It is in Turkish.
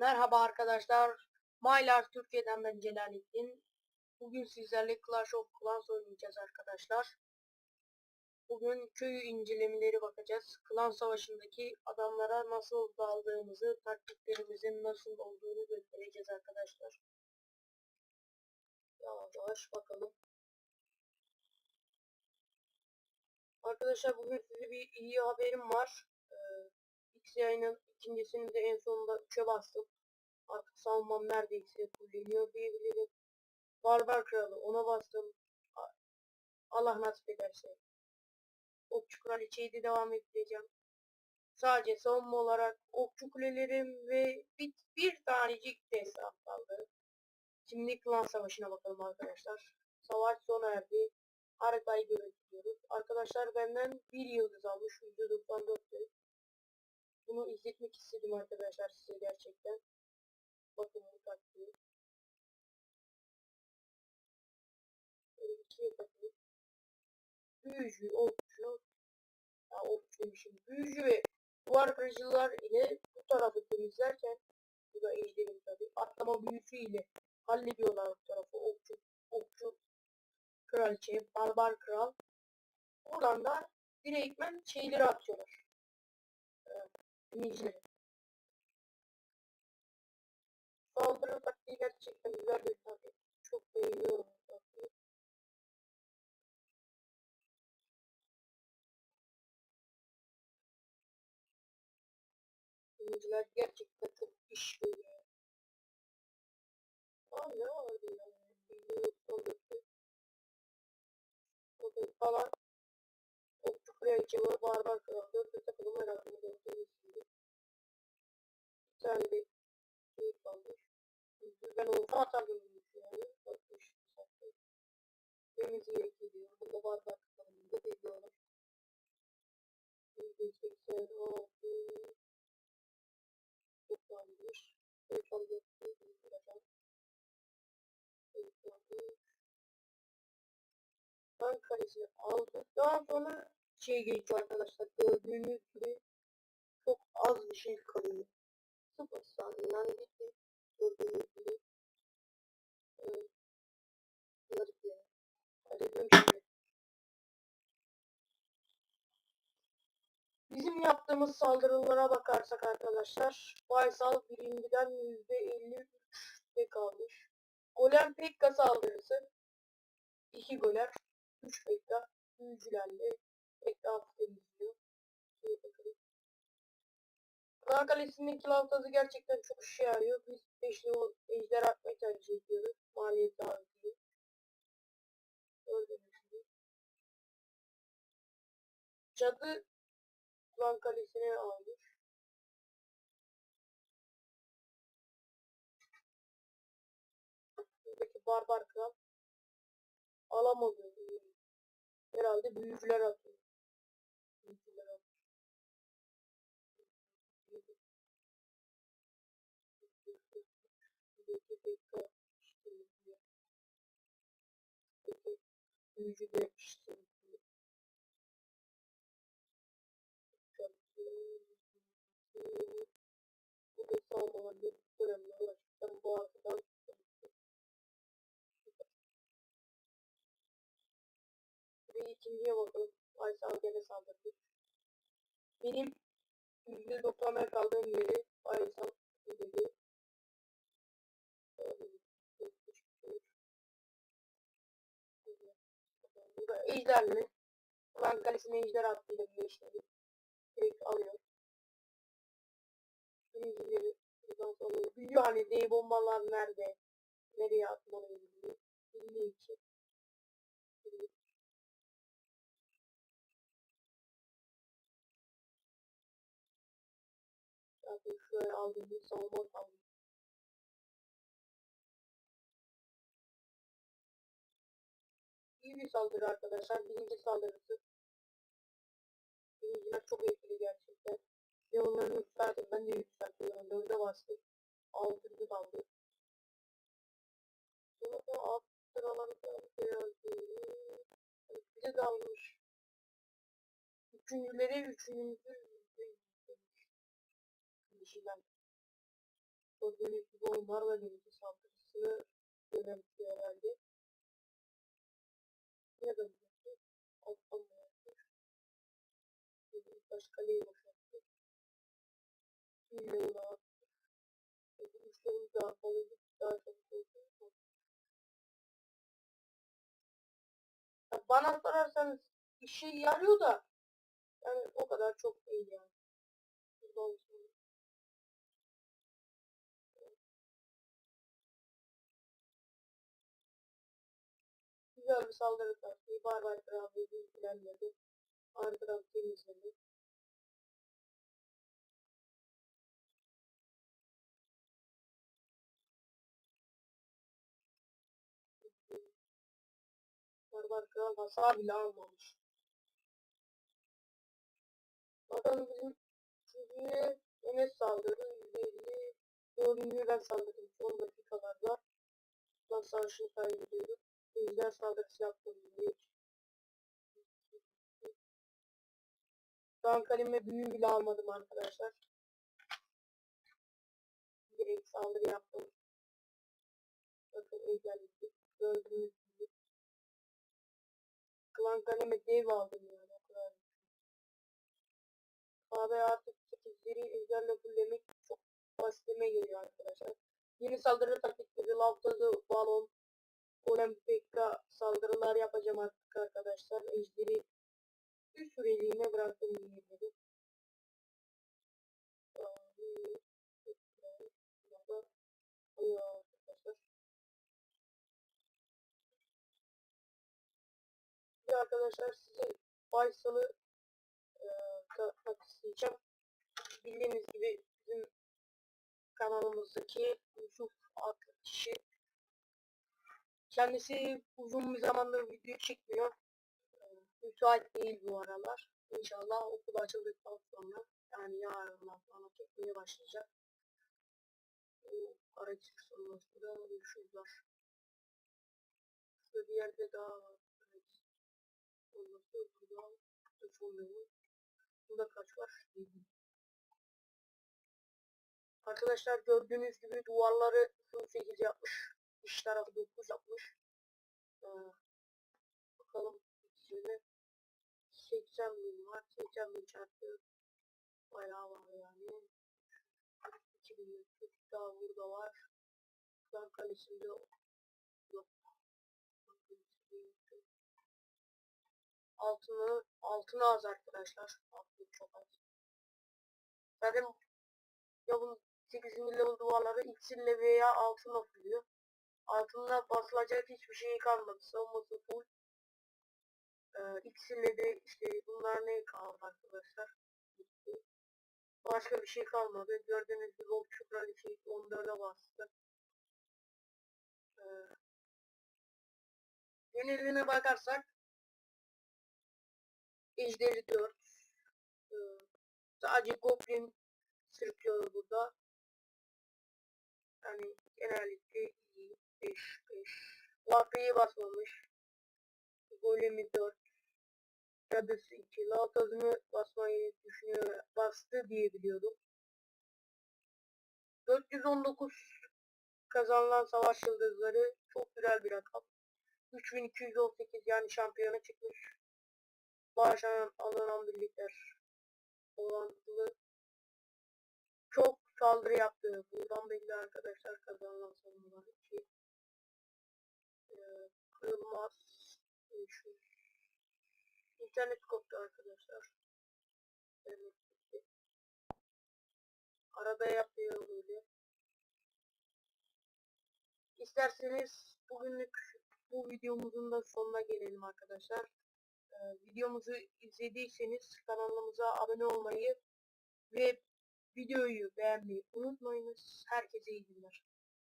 Merhaba arkadaşlar. Mylar Türkiye'den ben Celalettin. Bugün sizlerle Clash of Clans oynayacağız arkadaşlar. Bugün köy incelemeleri bakacağız. Klan savaşındaki adamlara nasıl daldığımızı, taktiklerimizin nasıl olduğunu göstereceğiz arkadaşlar. Yavaş bakalım. Arkadaşlar bugün size bir iyi haberim var. Ee, yayının ikincisini de en sonunda 3'e bastım. Artık savunmam neredeyse fulleniyor diyebilirim. Barbar Kralı ona bastım. Allah nasip ederse. Okçu Kraliçeyi de devam ettireceğim. Sadece savunma olarak okçu kulelerim ve bir, bir tanecik destan kaldı. Şimdi klan savaşına bakalım arkadaşlar. Savaş sona erdi. Haritayı görüntülüyoruz. Arkadaşlar benden bir yıldız almış. %94'tü. Bunu izletmek istedim arkadaşlar size gerçekten. Bakın bu taktiği. Böyle ikiye takılıp büyücü, okçu, ya okçuymuşum, büyücü ve duvar kırıcılar ile bu tarafı temizlerken bu da ejderim tabi atlama büyücü ile hallediyorlar bu tarafı okçu, okçu kraliçe, barbar kral. Buradan da direktmen şeyleri atıyorlar. Evet, binicileri. Saldırı taktiği gerçekten güzel bir taktik. Çok beğeniyorum bu taktiği. Biniciler gerçekten çok iş görüyor. Aa ne vardı ya? Bilmiyorum, saldırı. Bakın falan. Okçu kraliçe var, barbar kral. Dört takımı merakını gördüğünüz gibi. Güzel bir şey kalmış. Ben olsa atardım bunu yani. Bakmış. Deniz yeri geliyor. Burada barbar kralında geliyorlar. 186 çok varmış. 96 yapacağım. Ben kalesini aldıktan sonra şey geçiyor arkadaşlar. Gördüğünüz gibi çok az bir şey kalıyor. Bizim yaptığımız saldırılara bakarsak arkadaşlar. Faysal birinciden %53'te kalmış. Golem Pekka saldırısı. 2 goler. 3 Pekka. Büyücülerle Pekka temizliyor. Kral Kalesi'ndeki lavtazı gerçekten çok işe yarıyor. Biz peşli o ejder atmayı tercih ediyoruz. Maliyet daha iyi. Gördüğünüz gibi. Cadı Klan Kalesi'ne almış. Buradaki barbar kral alamadı. Herhalde büyücüler atıyor. Büyücüler atıyor. Büyücü de işte. Bu da sağlanan bir dönemde ulaştıktan bu arkadan ve ikinciye bakalım. Aysal gene saldırdı. Benim %90'a kaldığım yeri Aysal dedi. Bu da ejder mi? Ulan kalesine ejder attıydı birleştirdi. Direkt alıyor. Birincileri buradan sonra biliyor hani D bombalar nerede? Nereye atmalıyım diye. Bildiği için. Zaten şuraya aldığımız savunma kaldı. İyi bir saldırı arkadaşlar. Birinci saldırısı. Birinciler çok etkili gerçekten. Ve onları yükselttim. Ben de yükseltiyorum. Dörde bastım. Altıncı kaldı. Sonra da alt sıralarda geldi. Bize dalmış. Üçüncüleri üçüncü. Dişiler. Gördüğünüz gibi onlarla birlikte saldırısını önemsiyor herhalde. Ne de bu? Alttan mı yaptı? Baş kaleyi boşalttı. Yine daha Üçlerini daha fazla daha çok oldu. Ya bana sorarsanız işe yarıyor da yani o kadar çok değil yani. Olsun. Güzel bir saldırı taktiği. Barbar tarafı ilgilenmedi. Arka tarafı temizledi. Barbar kral hasar bile almamış. Bakalım bizim çocuğu Enes saldırdı. %50 dördüncü ben saldırdım. Son dakikalarda. Lan savaşını kaybediyorum. Ejder saldırısı yaptım. An kaleme büyü bile almadım arkadaşlar. Direkt saldırı yaptım. Bakın ejderlik. Gördüğünüz Klan kaleme dev aldım yani. O kadar. Abi artık 8'leri ejderle fullemek çok basitime geliyor arkadaşlar. Yeni saldırı taktikleri, lavtazı, balon, olimpika saldırılar yapacağım artık arkadaşlar. Ejderi bir süreliğine bıraktım diyebilirim. Abi, arkadaşlar. Size Faysal'ı eee, tanıtmak isteyeceğim. Bildiğiniz gibi bizim kanalımızdaki Yusuf adlı kişi kendisi uzun bir zamandır video çekmiyor. Eee, Müsait değil bu aralar. İnşallah okul açıldıktan sonra yani yarından sonra çekmeye başlayacak. Bu araç sonrası da görüşürüz. Şurada bir yerde daha var. Evet. Sonrası burada. Burada sonrası. Burada kaç var? 7. Arkadaşlar gördüğünüz gibi duvarları full 8 yapmış. İç tarafı 9 yapmış. Ee, bakalım içinde 80 bin var. 80 bin çarpı bayağı var yani. 2000 daha burada var. Klan kalesinde yok. Altını, altını az arkadaşlar. Altını çok az. Zaten ya bunun 8. level duvarları iksirle veya altınla fullüyor. Altında basılacak hiçbir şey kalmadı. Savunması full. Ee, iksirle de işte bunlar ne kaldı arkadaşlar. Başka bir şey kalmadı. Gördüğünüz gibi o çukurları şey 14'e bastı. Ee, geneline bakarsak Ejderi 4 ee, sadece Goblin sırıtıyor burada. Yani genellikle iyi. 5 5. Vapeyi basmamış. Golemi 4. Cadısı 2. Lautazını basmayı düşünüyor. Bastı diye biliyordum. 419 kazanılan savaş yıldızları çok güzel bir rakam. 3218 yani şampiyona çıkmış. Başlanan alınan birlikler orantılı çok saldırı yaptı. Buradan belli arkadaşlar kazanılan sonunda iki ee, kırılmaz şu internet koptu arkadaşlar. Arada yapıyor böyle. İsterseniz bugünlük bu videomuzun da sonuna gelelim arkadaşlar. Ee, videomuzu izlediyseniz kanalımıza abone olmayı ve videoyu beğenmeyi unutmayınız. Herkese iyi günler.